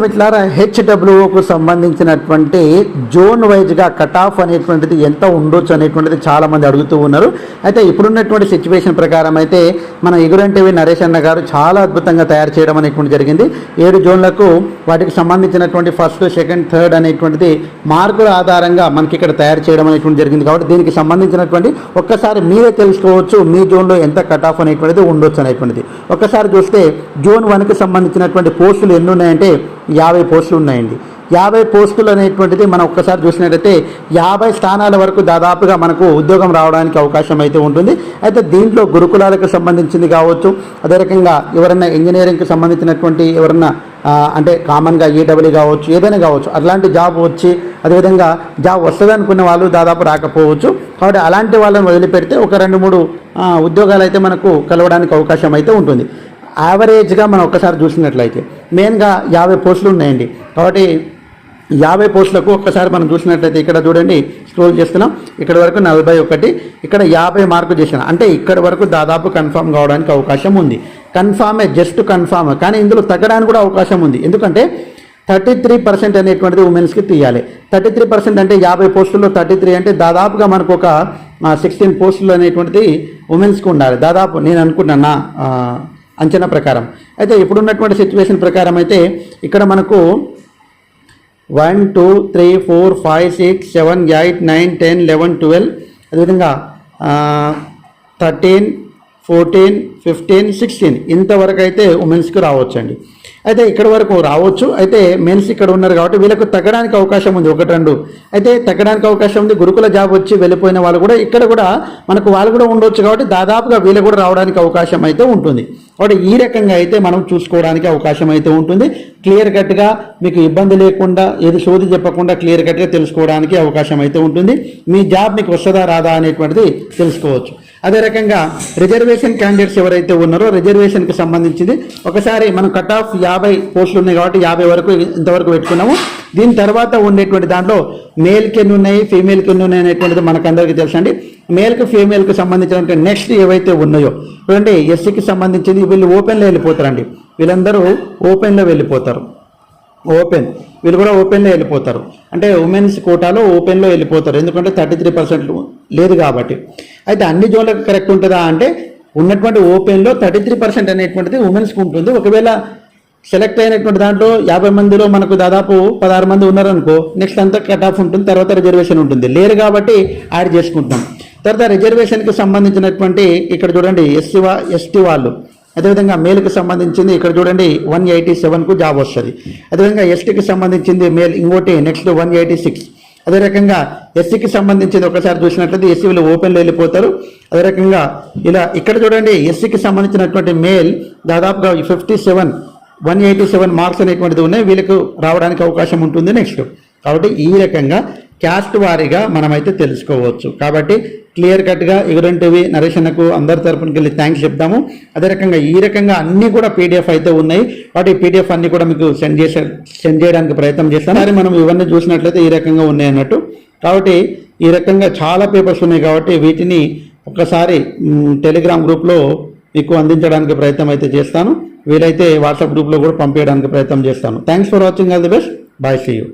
So హెచ్డబ్ల్యూకు సంబంధించినటువంటి zone వైజ్గా cut off అనేటువంటిది ఎంత ఉండొచ్చు అనేటువంటిది చాలామంది అడుగుతూ ఉన్నారు. అయితే ఇప్పుడున్నటువంటి సిచ్యువేషన్ ప్రకారం అయితే మన ఎగురంటివి నరేష్ అన్న గారు చాలా అద్భుతంగా తయారు చేయడం అనేటువంటి జరిగింది. ఏడు జోన్లకు వాటికి సంబంధించినటువంటి ఫస్ట్ సెకండ్ థర్డ్ అనేటువంటిది మార్కుల ఆధారంగా మనకి ఇక్కడ తయారు చేయడం అనేటువంటి జరిగింది. కాబట్టి దీనికి సంబంధించినటువంటి ఒక్కసారి మీరే తెలుసుకోవచ్చు మీ జోన్లో ఎంత కట్ ఆఫ్ అనేటువంటిది ఉండొచ్చు అనేటువంటిది. ఒక్కసారి చూస్తే జోన్ వన్కి సంబంధించినటువంటి పోస్టులు ఎన్ని ఉన్నాయంటే యాభై పోస్టులు ఉన్నాయండి. యాభై పోస్టులు అనేటువంటిది మనం ఒక్కసారి చూసినట్టయితే యాభై స్థానాల వరకు దాదాపుగా మనకు ఉద్యోగం రావడానికి అవకాశం అయితే ఉంటుంది. అయితే దీంట్లో గురుకులాలకు సంబంధించింది కావచ్చు అదే రకంగా ఎవరైనా ఇంజనీరింగ్కి సంబంధించినటువంటి ఎవరన్నా అంటే కామన్గా ఈడబ్ల్యూ కావచ్చు ఏదైనా కావచ్చు అట్లాంటి జాబ్ వచ్చి అదేవిధంగా జాబ్ వస్తుంది అనుకున్న వాళ్ళు దాదాపు రాకపోవచ్చు. కాబట్టి అలాంటి వాళ్ళని వదిలిపెడితే ఒక రెండు మూడు ఉద్యోగాలు అయితే మనకు కలవడానికి అవకాశం అయితే ఉంటుంది. యావరేజ్గా మనం ఒక్కసారి చూసినట్లయితే మెయిన్గా యాభై పోస్టులు ఉన్నాయండి. కాబట్టి యాభై పోస్టులకు ఒక్కసారి మనం చూసినట్లయితే ఇక్కడ చూడండి స్క్రోల్ చేస్తున్నాం. ఇక్కడ వరకు నలభై ఒకటి ఇక్కడ యాభై మార్కు చేసిన అంటే ఇక్కడ వరకు దాదాపు కన్ఫామ్ కావడానికి అవకాశం ఉంది. కన్ఫామే జస్ట్ కన్ఫామ్ కానీ ఇందులో తగ్గడానికి కూడా అవకాశం ఉంది. ఎందుకంటే థర్టీ త్రీ పర్సెంట్ అనేటువంటిది ఉమెన్స్కి తీయాలి. థర్టీ త్రీ పర్సెంట్ అంటే యాభై పోస్టుల్లో థర్టీ త్రీ అంటే దాదాపుగా మనకు ఒక సిక్స్టీన్ పోస్టులు అనేటువంటిది ఉమెన్స్కి ఉండాలి. దాదాపు నేను అనుకున్నాను నా అంచనా ప్రకారం. అయితే ఇప్పుడున్నటువంటి సిచ్యువేషన్ ప్రకారం అయితే ఇక్కడ మనకు one two three four five six seven eight nine ten eleven twelve అదేవిధంగా థర్టీన్ ఫోర్టీన్ ఫిఫ్టీన్ సిక్స్టీన్ ఇంతవరకు అయితే ఉమెన్స్కి రావచ్చండి. అయితే ఇక్కడ వరకు రావచ్చు. అయితే మెన్స్ ఇక్కడ ఉన్నారు కాబట్టి వీళ్ళకు తగ్గడానికి అవకాశం ఉంది. ఒకటి రెండు. అయితే తగ్గడానికి అవకాశం ఉంది. గురుకుల జాబ్ వచ్చి వెళ్ళిపోయిన వాళ్ళు కూడా ఇక్కడ కూడా మనకు వాళ్ళు కూడా ఉండొచ్చు కాబట్టి దాదాపుగా వీళ్ళు కూడా రావడానికి అవకాశం అయితే ఉంటుంది. కాబట్టి ఈ రకంగా అయితే మనం చూసుకోవడానికి అవకాశం అయితే ఉంటుంది. క్లియర్ కట్గా మీకు ఇబ్బంది లేకుండా ఏది సోది చెప్పకుండా క్లియర్ కట్గా తెలుసుకోవడానికి అవకాశం అయితే ఉంటుంది. మీ జాబ్ మీకు వస్తుందా రాదా అనేటువంటిది తెలుసుకోవచ్చు. అదే రకంగా రిజర్వేషన్ క్యాండిడేట్స్ ఎవరైతే ఉన్నారో రిజర్వేషన్కి సంబంధించింది ఒకసారి మనం కట్ ఆఫ్ యాభై పోస్టులు ఉన్నాయి కాబట్టి యాభై వరకు ఇంతవరకు పెట్టుకున్నాము. దీని తర్వాత ఉండేటువంటి దాంట్లో మేల్కి ఎన్ని ఉన్నాయి ఫీమేల్కి ఎన్ని ఉన్నాయి అనేటువంటిది మనకందరికీ తెలుసండి మేల్కి ఫీమేల్కి సంబంధించినటువంటి నెక్స్ట్ ఏవైతే ఉన్నాయో చూడండి ఎస్సీకి సంబంధించింది వీళ్ళు ఓపెన్లో వెళ్ళిపోతారండి. వీళ్ళందరూ ఓపెన్లో వెళ్ళిపోతారు. ఓపెన్. వీళ్ళు కూడా ఓపెన్లో వెళ్ళిపోతారు. అంటే ఉమెన్స్ కోటాలో ఓపెన్లో వెళ్ళిపోతారు. ఎందుకంటే థర్టీ త్రీ పర్సెంట్ లేదు కాబట్టి. అయితే అన్ని జోన్లకు కరెక్ట్ ఉంటుందా అంటే ఉన్నటువంటి ఓపెన్లో థర్టీ త్రీ పర్సెంట్ అనేటువంటిది ఉమెన్స్కి ఉంటుంది. ఒకవేళ సెలెక్ట్ అయినటువంటి దాంట్లో యాభై మందిలో మనకు దాదాపు పదహారు మంది ఉన్నారనుకో నెక్స్ట్ అంతా కట్ ఆఫ్ ఉంటుంది తర్వాత రిజర్వేషన్ ఉంటుంది. లేరు కాబట్టి యాడ్ చేసుకుంటాం తర్వాత రిజర్వేషన్కి సంబంధించినటువంటి ఇక్కడ చూడండి ఎస్సీ వా ఎస్టీ వాళ్ళు. అదేవిధంగా మేల్కి సంబంధించింది ఇక్కడ చూడండి వన్ ఎయిటీ సెవెన్కు జాబ్ వస్తుంది. అదేవిధంగా ఎస్టీకి సంబంధించింది మేల్ ఇంకోటి నెక్స్ట్ వన్ ఎయిటీ సిక్స్ అదే రకంగా ఎస్సీకి సంబంధించింది ఒకసారి చూసినట్లయితే ఎస్సీలు ఓపెన్లో వెళ్ళిపోతారు. అదే రకంగా ఇలా ఇక్కడ చూడండి ఎస్సీకి సంబంధించినటువంటి మేల్ దాదాపుగా fifty seven one eighty seven marks అనేటువంటిది ఉన్నాయి. వీళ్ళకు రావడానికి అవకాశం ఉంటుంది. నెక్స్ట్ కాబట్టి ఈ రకంగా క్యాస్ట్ వారీగా మనమైతే తెలుసుకోవచ్చు. కాబట్టి క్లియర్ కట్గా ఎగురంటివి నరేషన్కు అందరి తరపునకి వెళ్ళి థ్యాంక్స్ చెప్తాము అదే రకంగా ఈ రకంగా అన్నీ కూడా పీడిఎఫ్ అయితే ఉన్నాయి. వాటి పీడిఎఫ్ అన్నీ కూడా మీకు సెండ్ చేసే సెండ్ చేయడానికి ప్రయత్నం చేస్తాను. కానీ మనం ఇవన్నీ చూసినట్లయితే ఈ రకంగా ఉన్నాయి అన్నట్టు. కాబట్టి ఈ రకంగా చాలా పేపర్స్ ఉన్నాయి కాబట్టి వీటిని ఒక్కసారి టెలిగ్రామ్ గ్రూప్లో మీకు అందించడానికి ప్రయత్నం అయితే చేస్తాను. వీలైతే వాట్సాప్ గ్రూప్లో కూడా పంపించడానికి ప్రయత్నం చేస్తాను. Thanks for watching all the best bye see you